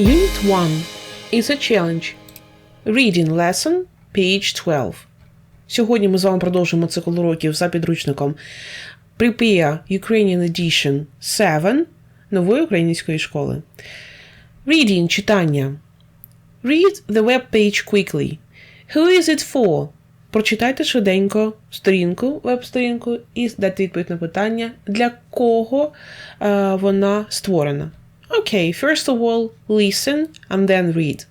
Unit 1 is a challenge. Reading lesson page 12. Сьогодні ми з вами продовжимо цикл уроків за підручником Prepare Ukrainian Edition 7 нової української школи. Reading читання. Read the web page quickly. Who is it for? Прочитайте швиденько сторінку, веб-сторінку і дайте відповідь на питання, для кого е, вона створена. Okay, first of all, listen and then read.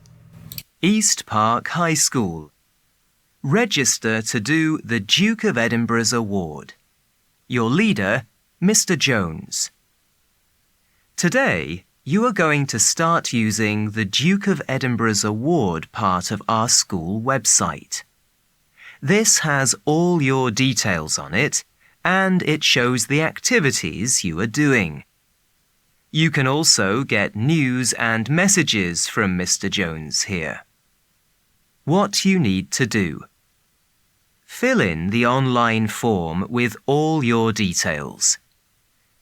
East Park High School. Register to do the Duke of Edinburgh's Award. Your leader, Mr. Jones. Today, you are going to start using the Duke of Edinburgh's Award part of our school website. This has all your details on it and it shows the activities you are doing. You can also get news and messages from Mr. Jones here. What you need to do. Fill in the online form with all your details.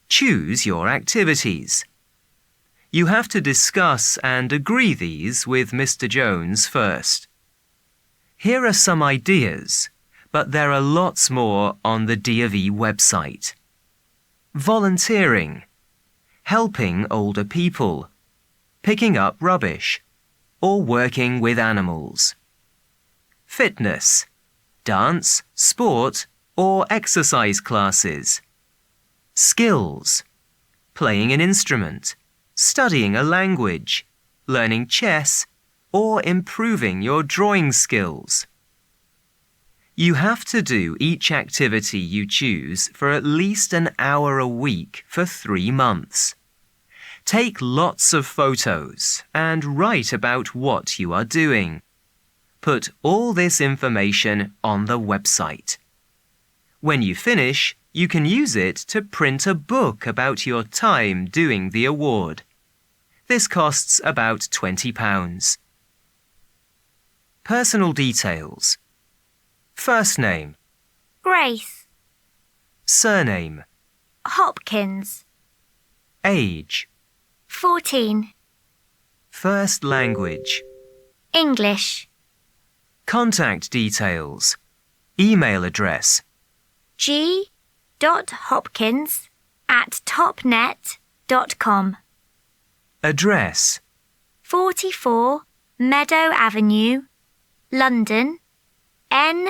Choose your activities. You have to discuss and agree these with Mr. Jones first. Here are some ideas, but there are lots more on the DoE website. Volunteering helping older people, picking up rubbish, or working with animals. Fitness, dance, sport, or exercise classes. Skills, playing an instrument, studying a language, learning chess, or improving your drawing skills. You have to do each activity you choose for at least an hour a week for three months. Take lots of photos and write about what you are doing. Put all this information on the website. When you finish, you can use it to print a book about your time doing the award. This costs about £20. Personal details. First name Grace. Surname Hopkins. Age 14. First language English. Contact details Email address g.hopkins at topnet.com. Address 44 Meadow Avenue, London, N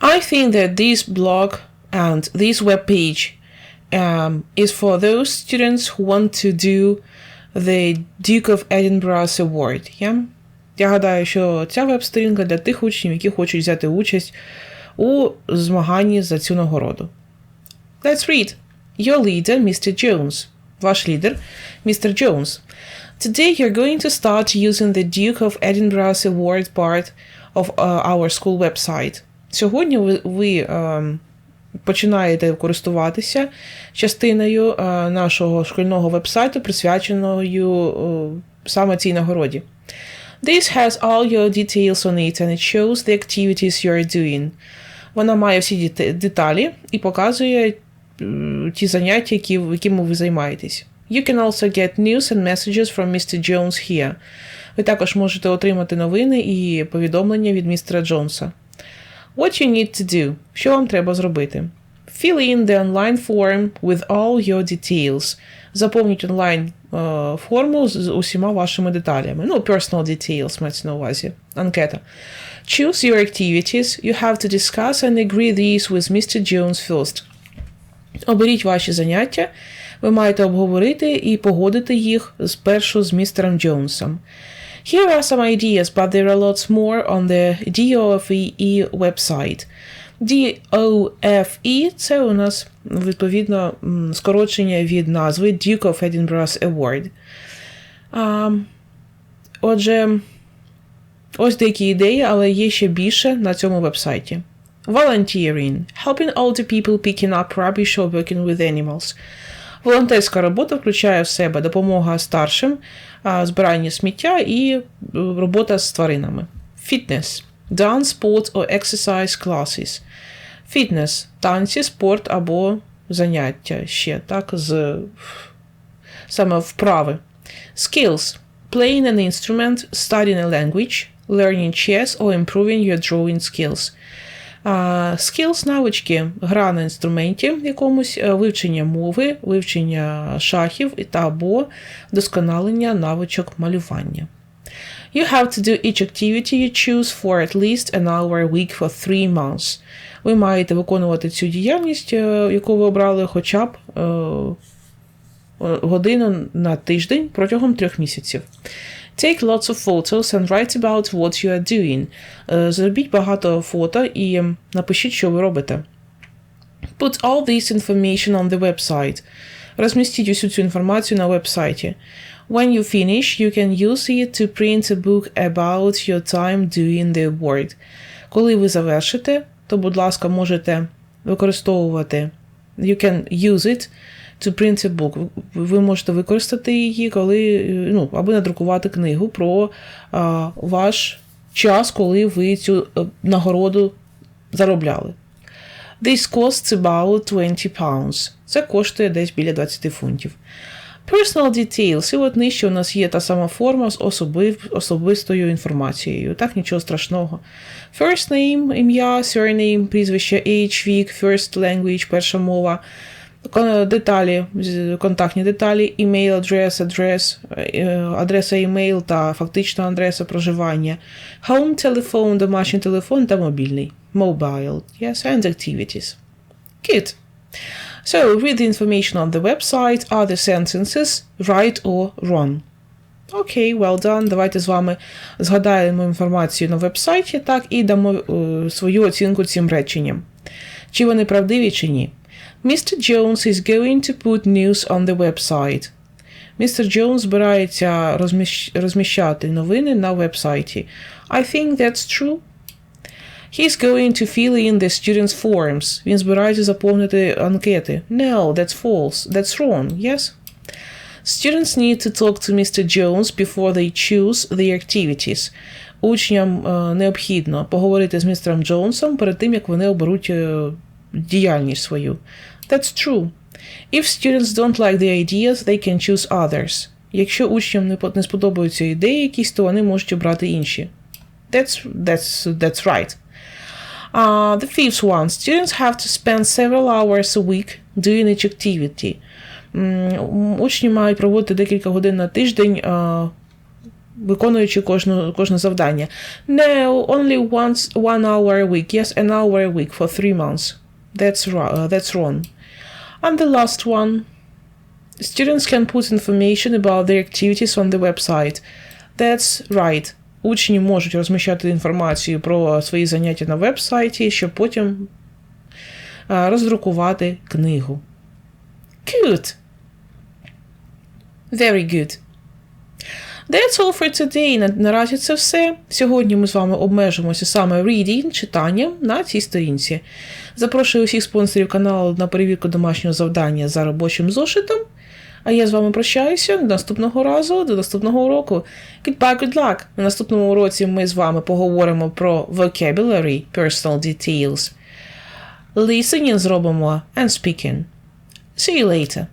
I think that this blog and this webpage um, is for those students who want to do the Duke of Edinburgh's Award. Yeah? Я гадаю, що ця веб-сторінка для тих учнів, які хочуть взяти участь у змаганні за цю нагороду. Let's read. Your leader, Mr. Jones. Ваш лідер, Mr. Jones. Today you're going to start using the Duke of Edinburgh's Award part of uh, our school website. Сьогодні ви, ви ем, починаєте користуватися частиною е, нашого шкільного вебсайту, присвяченою е, саме цій нагороді. This has all your details on it, and it shows the activities you are doing. Вона має всі деталі і показує е, ті заняття, які, якими ви займаєтесь. You can also get news and messages from Mr. Jones here. Ви також можете отримати новини і повідомлення від містера Джонса. What you need to do, що вам треба зробити. Fill in the online form with all your details. Заповніть онлайн е, форму з усіма вашими деталями. Ну, personal details мається на увазі. Анкета. Choose your activities. You have to discuss and agree these with Mr. Jones first. Оберіть ваші заняття. Ви маєте обговорити і погодити їх спершу з містером Джонсом. Here are some ideas, but there are lots more on the DOFE website. DOFE – це у нас відповідно скорочення від назви Duke of Edinburgh's Award. А, Отже, ось деякі ідеї, але є ще більше на цьому вебсайті. Volunteering – helping older people picking up rubbish or working with animals – Волонтерська робота включає в себе допомога старшим, збирання сміття і е, робота з тваринами. Фітнес, dance, sports or exercise classes. Фітнес танці, спорт або заняття ще, так, з саме вправи. Skills playing an instrument, studying a language, learning chess or improving your drawing skills. Скілс, навички, гра на інструменті якомусь, е, вивчення мови, вивчення шахів та або досконалення навичок малювання. You have to do each activity you choose for at least an hour a week for three months. Ви маєте виконувати цю діяльність, е, яку ви обрали хоча б е, годину на тиждень протягом трьох місяців. Take lots of photos and write about what you are doing. Зробіть багато фото і напишіть, що ви робите. Put all this information on the website. Розмістіть усю цю інформацію на вебсайті. When you finish, you can use it to print a book about your time doing the award. Коли ви завершите, то, будь ласка, можете використовувати You can use it to print a book. Ви можете використати її, коли е, ну, аби надрукувати книгу про а, ваш час, коли ви цю е, нагороду заробляли. This costs about 20 pounds. Це коштує десь біля 20 фунтів. Personal details. І от нижче у нас є та сама форма з особив, особистою інформацією. Так, нічого страшного. First name, ім'я, surname, прізвище, age, вік, first language, перша мова. Деталі, контактні деталі, email address, address, адреса email та фактична адреса проживання, home telephone, домашній телефон та мобільний. Mobile. Yes, and activities. Kit. So read the information on the website, are the sentences right or wrong? Окей, okay, well done. Давайте з вами згадаємо інформацію на вебсайті, так, і дамо uh, свою оцінку цим реченням. Чи вони правдиві, чи ні. Mr. Jones is going to put news on the website. Містер Jones збирається розміщ... розміщати новини на вебсайті. I think that's true. He's going to fill in the students' forms. Він збирається заповнити анкети. No, that's false. That's wrong. Yes? Students need to talk to Mr. Jones before they choose the activities. Учням необхідно поговорити з містером Джонсом перед тим, як вони оберуть діяльність свою. That's true. If students don't like the ideas, they can choose others. Якщо учням не сподобаються ідеї якісь, то вони можуть обрати інші. That's, that's, That's right. Uh, the fifth one students have to spend several hours a week doing each activity. Mm, учні мають проводити декілька годин на тиждень. Виконуючи кожну, кожне завдання. No, only once, one hour a week. Yes, an hour a week for three months. That's, uh, that's wrong. And the last one. Students can put information about their activities on the website. That's right. Учні можуть розміщати інформацію про свої заняття на веб-сайті, щоб потім роздрукувати книгу. Good. Very good. That's all for today. наразі це все. Сьогодні ми з вами обмежимося саме reading, читанням на цій сторінці. Запрошую усіх спонсорів каналу на перевірку домашнього завдання за робочим зошитом. А я з вами прощаюся до наступного разу, до наступного уроку. Goodbye, good luck! На наступному уроці ми з вами поговоримо про vocabulary, personal details, listening зробимо and speaking. See you later!